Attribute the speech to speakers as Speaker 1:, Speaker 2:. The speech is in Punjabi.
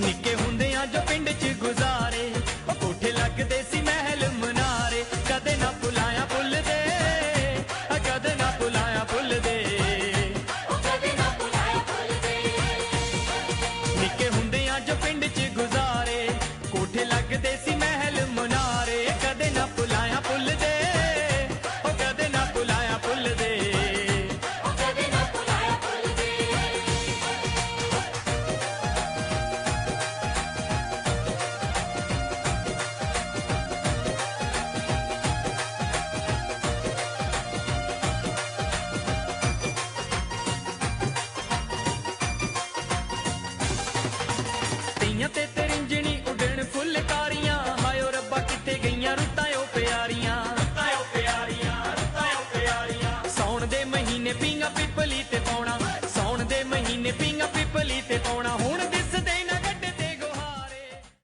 Speaker 1: ਨਿੱਕੇ ਹੁੰਦਿਆਂ ਗਈਆਂ ਤੇ ਤਰਿੰਜਣੀ ਉਡਣ ਫੁੱਲਕਾਰੀਆਂ ਹਾਇਓ ਰੱਬਾ, ਕਿੱਥੇ ਗਈਆਂ ਰੁੱਤਾਂ ਓ ਪਿਆਰੀਆਂ। ਰੁੱਤਾਂ ਓ ਪਿਆਰੀਆਂ, ਰੁੱਤਾਂ ਓ ਪਿਆਰੀਆਂ। ਸੌਣ ਦੇ ਮਹੀਨੇ ਪੀਂਗਾ ਪਿੱਪ